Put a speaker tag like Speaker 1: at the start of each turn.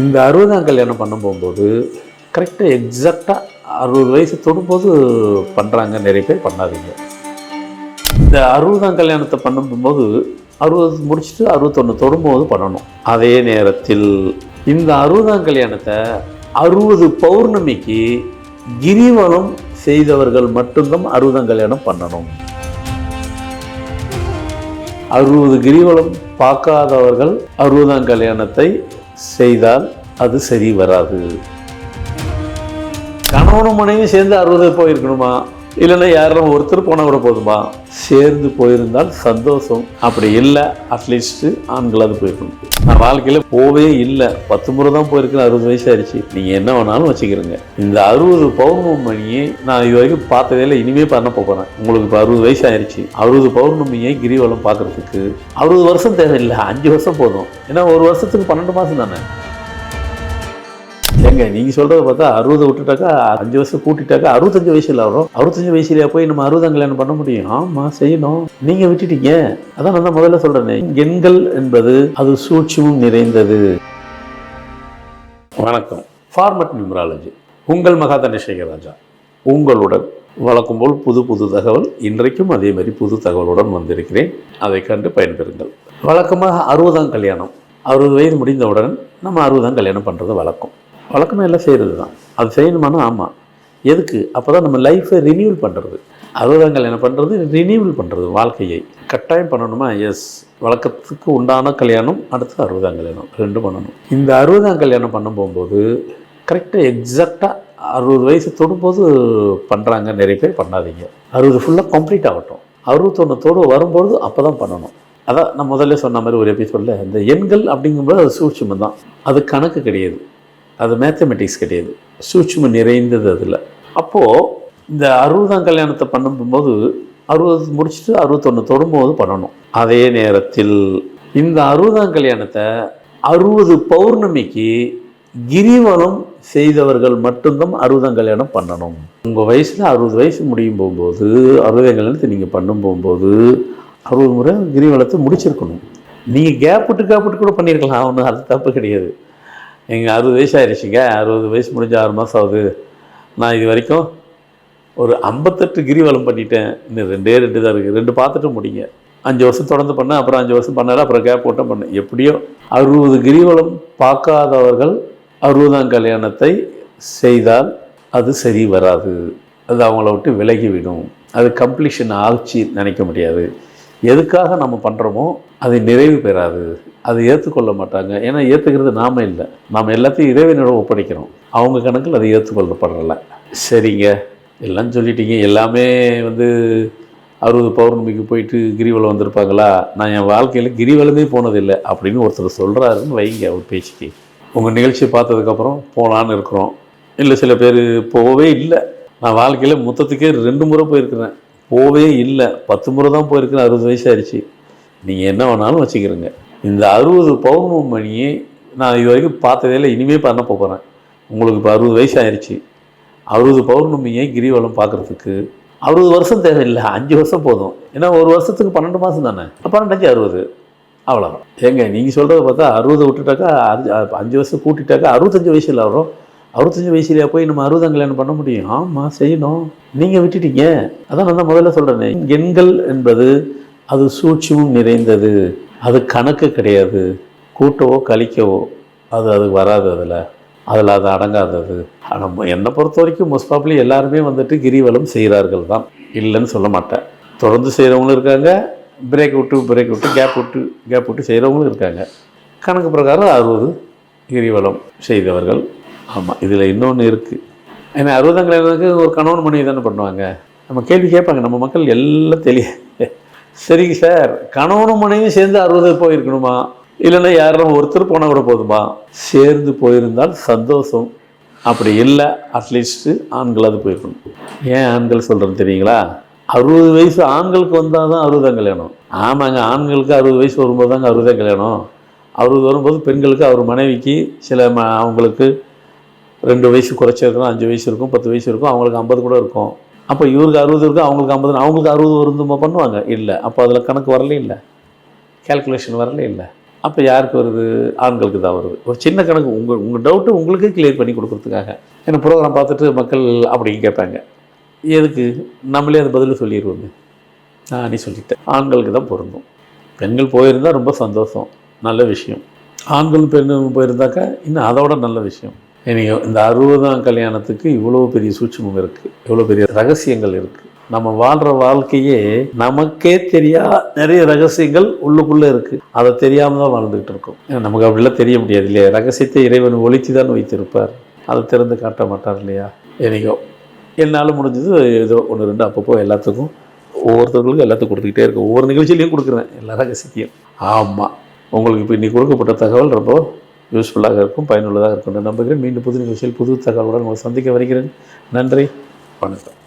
Speaker 1: இந்த அறுபதாம் கல்யாணம் பண்ண போகும்போது கரெக்டாக எக்ஸாக்டாக அறுபது வயசு தொடும்போது பண்ணுறாங்க நிறைய பேர் பண்ணாதீங்க. இந்த அறுபதாம் கல்யாணத்தை பண்ணும்போது அறுபது முடிச்சுட்டு அறுபத்தொன்று தொடும்போது பண்ணணும். அதே நேரத்தில் இந்த அறுபதாம் கல்யாணத்தை அறுபது பௌர்ணமிக்கு கிரிவலம் செய்தவர்கள் மட்டும்தான் அறுபதாம் கல்யாணம் பண்ணணும். அறுபது கிரிவலம் பார்க்காதவர்கள் அறுபதாம் கல்யாணத்தை செய்தால் அது சரி வராது. கணவனும் மனைவி சேர்ந்து அறுபது போயிருக்கணுமா? இல்லைன்னா யாரும் ஒருத்தர் போனால் கூட போதுமா? சேர்ந்து போயிருந்தால் சந்தோஷம். அப்படி இல்லை அட்லீஸ்ட்டு ஆண்களாவது போயிருக்கணும். நான் வாழ்க்கையில் போவே இல்லை. பத்து முறை தான் போயிருக்கேன் அறுபது வயசு ஆயிடுச்சு. நீங்கள் என்ன வேணாலும் வச்சுக்கிறீங்க. இந்த அறுபது பௌர்ணமியை நான் இது வரைக்கும் பார்த்ததே இல்லை. இனிமே பண்ண போகிறேன் உங்களுக்கு இப்போ அறுபது வயசு ஆயிடுச்சு. அறுபது பௌர்ணமியை கிரிவலம் பார்க்கறதுக்கு? அறுபது வருஷம் தேவையில்லை. அஞ்சு வருஷம் போதும். ஏன்னா ஒரு வருஷத்துக்கு பன்னெண்டு மாதம் தானே? ஏங்க நீங்கள் சொல்கிறத பார்த்தா அறுபது விட்டுட்டாக்கா அஞ்சு வருஷம் கூட்டிட்டாக்கா அறுபத்தஞ்சு வயசுல வரும். அறுபத்தஞ்சு வயசுல போய் நம்ம அறுபதாம் கல்யாணம் பண்ண முடியும்? ஆமாம் செய்யணும். நீங்கள் விட்டுட்டீங்க. அதான் நான் தான் முதல்ல சொல்கிறேனே எண்கள் என்பது அது சூட்சமும் நிறைந்தது. வணக்கம். ஃபார்மட் நியூமராலஜி உங்கள் மகாதன சேகராஜா உங்களுடன் வழக்கம் போல் புது புது தகவல் இன்றைக்கும் அதே மாதிரி புது தகவலுடன் வந்திருக்கிறேன். அதை கண்டு பயன்பெறுங்கள். வழக்கமாக அறுபதாம் கல்யாணம். அறுபது வயது முடிந்தவுடன் நம்ம அறுபதாம் கல்யாணம் பண்ணுறது வழக்கம். வழக்கமாக எல்லாம் செய்கிறது தான் அது செய்யணுமானா ஆமாம் எதுக்கு? அப்போ தான் நம்ம லைஃப்பை ரினியூவல் பண்ணுறது அறுபதாம் கல்யாணம் பண்ணுறது ரினியூவல் பண்ணுறது வாழ்க்கையை. கட்டாயம் பண்ணணுமா? எஸ் வழக்கத்துக்கு உண்டான கல்யாணம் அடுத்து அறுபதாம் கல்யாணம். ரெண்டும் பண்ணணும். இந்த அறுபதாம் கல்யாணம் பண்ண போகும்போது கரெக்டாக எக்ஸாக்டாக அறுபது வயசு தொடும்போது பண்ணுறாங்க நிறைய பேர் பண்ணாதீங்க. அறுபது ஃபுல்லாக கம்ப்ளீட் ஆகட்டும். அறுபத்தொன்னத்தோடு வரும்பொழுது அப்போ தான் பண்ணணும். அதான் நான் முதல்ல சொன்ன மாதிரி ஒரு எபிசோடில் இந்த எண்கள் அப்படிங்கும்போது அது சூட்சுமம் தான். அது கணக்கு கிடையாது. அது மேத்தமெட்டிக்ஸ் கிடையாது. சூட்சுமம் நிறைந்தது அதில். அப்போது இந்த அறுபதாம் கல்யாணத்தை பண்ணும்போது அறுபது முடிச்சுட்டு அறுபத்தொன்று தொடும்போது பண்ணணும். அதே நேரத்தில் இந்த அறுபதாம் கல்யாணத்தை அறுபது பௌர்ணமிக்கு கிரிவலம் செய்தவர்கள் மட்டும்தான் அறுபதாம் கல்யாணம் பண்ணணும். உங்கள் வயசில் அறுபது வயசு முடியும் போகும்போது அறுபதாம் கல்யாணத்தை நீங்கள் பண்ணும் போகும்போது அறுபது முறை கிரிவலத்தை முடிச்சிருக்கணும். நீங்கள் கேப் விட்டு கேப் விட்டு கூட பண்ணியிருக்கலாம் ஒன்றும் அது தப்பு கிடையாது. எங்கள் அறுபது வயசு ஆயிடுச்சுங்க அறுபது வயசு முடிஞ்ச ஆறு மாதம் ஆகுது. நான் இது வரைக்கும் ஒரு ஐம்பத்தெட்டு கிரிவலம் பண்ணிட்டேன். இன்னும் ரெண்டே ரெண்டு தான் இருக்குது ரெண்டு பார்த்துட்டு முடிங்க. அஞ்சு வருஷம் தொடர்ந்து பண்ணேன். அப்புறம் அஞ்சு வருஷம் பண்ணல. அப்புறம் கேப் ஓட்டம் பண்ணேன். எப்படியோ அறுபது கிரிவலம் பார்க்காதவர்கள் அறுபதாம் கல்யாணத்தை செய்தால் அது சரி வராது. அது அவங்கள விட்டு விலகிவிடும். அது கம்ப்ளீஷன் ஆகிச்சு நினைக்க முடியாது. எதுக்காக நம்ம பண்ணுறோமோ அது நிறைவு பெறாது. அது ஏற்றுக்கொள்ள மாட்டாங்க. ஏன்னா ஏற்றுக்கிறது நாம இல்லை. நாம் எல்லாத்தையும் இறைவனோட ஒப்படைக்கிறோம். அவங்க கணக்கில் அது ஏற்றுக்கொள்ளப்படலை சரிங்க. எல்லாம் சொல்லிட்டீங்க. எல்லாமே வந்து அறுபது பௌர்ணமிக்கு போயிட்டு கிரிவலம் வந்திருப்பாங்களா? நான் என் வாழ்க்கையில் கிரிவலமே போனதில்லை அப்படின்னு ஒருத்தர் சொல்கிறாருன்னு வைங்க ஒரு பேச்சுக்கு. உங்கள் நிகழ்ச்சியை பார்த்ததுக்கப்புறம் போகலான்னு இருக்கிறோம். இல்லை சில பேர் போகவே இல்லை. நான் வாழ்க்கையில் மொத்தத்துக்கே ரெண்டு முறை போயிருக்கிறேன். போவே இல்லை. பத்து முறை தான் போயிருக்குன்னு அறுபது வயசு ஆயிடுச்சு. நீங்கள் என்ன வேணாலும் வச்சுக்கிறேங்க. இந்த அறுபது பௌர்ணமி மணியை நான் இது வரைக்கும் பார்த்ததே இல்லை இனிமே பண்ண போகிறேன் உங்களுக்கு இப்போ அறுபது வயசு ஆயிடுச்சு. அறுபது பௌர்ணமியை கிரிவலம் பார்க்குறதுக்கு? அறுபது வருஷம் தேவையில்லை அஞ்சு வருஷம் போதும். ஏன்னா ஒரு வருஷத்துக்கு பன்னெண்டு மாதம் தானே? பன்னெண்டஞ்சு அறுபது. அவ்வளோதான் ஏங்க நீங்கள் சொல்கிறத பார்த்தா அறுபது விட்டுட்டாக்கா அஞ்சு அஞ்சு வருஷம் கூட்டிட்டாக்கா அறுபத்தஞ்சு வயசில் வரும் அறுபத்தஞ்சு வயசுலையா போய் நம்ம அறுபதாம் கல்யாணம் பண்ண முடியும்? ஆமாம் செய்யணும். நீங்கள் விட்டுட்டீங்க. அதான் நான் தான் முதல்ல சொல்கிறேனே எண்கள் என்பது அது சூட்சமும் நிறைந்தது. அது கணக்கு கிடையாது. கூட்டவோ கழிக்கவோ அது அது வராது அதில். அதில் அது அடங்காதது. ஆனால் என்னை பொறுத்த வரைக்கும் மோஸ்ட் ப்ராப்ளி எல்லாருமே வந்துட்டு கிரிவலம் செய்கிறார்கள் தான். இல்லைன்னு சொல்ல மாட்டேன். தொடர்ந்து செய்கிறவங்களும் இருக்காங்க. பிரேக் விட்டு பிரேக் விட்டு கேப் விட்டு கேப் விட்டு செய்கிறவங்களும் இருக்காங்க. கணக்கு பிரகாரம் அறுபது கிரிவலம் செய்தவர்கள். ஆமாம் இதில் இன்னொன்று இருக்குது ஏன்னா அறுபதாம் கல்யாணத்துக்கு ஒரு கணவன் மனைவி தானே பண்ணுவாங்க. நம்ம கேள்வி கேட்பாங்க நம்ம மக்கள் எல்லாம் தெரிய சரிங்க சார் கணவனும் மனைவியும் சேர்ந்து அறுபது போயிருக்கணுமா? இல்லைன்னா யாரும் ஒருத்தர் போனால் கூட போதுமா? சேர்ந்து போயிருந்தால் சந்தோஷம். அப்படி இல்லை அட்லீஸ்ட்டு ஆண்களாவது போயிருக்கணும். ஏன் ஆண்கள் சொல்கிறேன்னு தெரியுங்களா? அறுபது வயசு ஆண்களுக்கு வந்தால் தான் அறுபதாம் கல்யாணம். ஆமாங்க ஆண்களுக்கு அறுபது வயசு வரும்போது தாங்க அறுபதாம் கல்யாணம். அறுபது வரும்போது பெண்களுக்கு அவர் மனைவிக்கு சில ம அவங்களுக்கு ரெண்டு வயசு குறைச்சிருக்கணும் அஞ்சு வயசு இருக்கும் பத்து வயசு இருக்கும் அவங்களுக்கு ஐம்பது கூட இருக்கும். அப்போ இவருக்கு அறுபது இருக்கும் அவங்களுக்கு ஐம்பது அவங்களுக்கு அறுபது வருந்துமா பண்ணுவாங்க? இல்லை. அப்போ அதில் கணக்கு வரலே இல்லை. கேல்குலேஷன் வரலே இல்லை. அப்போ யாருக்கு வருது? ஆண்களுக்கு தான் வருது. ஒரு சின்ன கணக்கு உங்கள் உங்கள் டவுட்டு உங்களுக்கே கிளியர் பண்ணி கொடுக்குறதுக்காக. ஏன்னா ப்ரோக்ராம் பார்த்துட்டு மக்கள் அப்படி கேட்பாங்க. எதுக்கு? நம்மளே அந்த பதில் சொல்லிடுவோங்க நானே சொல்லிட்டேன். ஆண்களுக்கு தான் பொருந்தும். பெண்கள் போயிருந்தால் ரொம்ப சந்தோஷம். நல்ல விஷயம். ஆண்களும் பெண்களும் போயிருந்தாக்கா இன்னும் அதோட நல்ல விஷயம். நீங்கள் இந்த அறுபதாம் கல்யாணத்துக்கு இவ்வளோ பெரிய சூட்சமம் இருக்குது இவ்வளோ பெரிய ரகசியங்கள் இருக்குது நம்ம வாழ்கிற வாழ்க்கையே நமக்கே தெரியா நிறைய ரகசியங்கள் உள்ளுக்குள்ளே இருக்குது அதை தெரியாமல் தான் வாழ்ந்துக்கிட்டு இருக்கோம். ஏன்னா நமக்கு அப்படிலாம் தெரிய முடியாது இல்லையா? ரகசியத்தை இறைவன் ஒழித்து தான் வைத்திருப்பார். அதை திறந்து காட்ட மாட்டார் இல்லையா? என்னைக்கோ என்னால் முடிஞ்சது ஏதோ ஒன்று ரெண்டு அப்பப்போ எல்லாத்துக்கும் ஒவ்வொருத்தவங்களுக்கும் எல்லாத்துக்கும் கொடுத்துக்கிட்டே இருக்கேன் ஒவ்வொரு நிகழ்ச்சியிலையும் கொடுக்குறேன். எல்லா ரகசியத்தையும். ஆமாம் உங்களுக்கு இப்போ இன்றைக்கி கொடுக்கப்பட்ட தகவல் ரொம்ப யூஸ்ஃபுல்லாக இருக்கும் பயனுள்ளதாக இருக்கும் நம்புகிறேன். மீண்டும் புது நிகழ்ச்சியில் புது தகவலுடன் உங்களை சந்திக்க வருகிறேன். நன்றி வணக்கம்.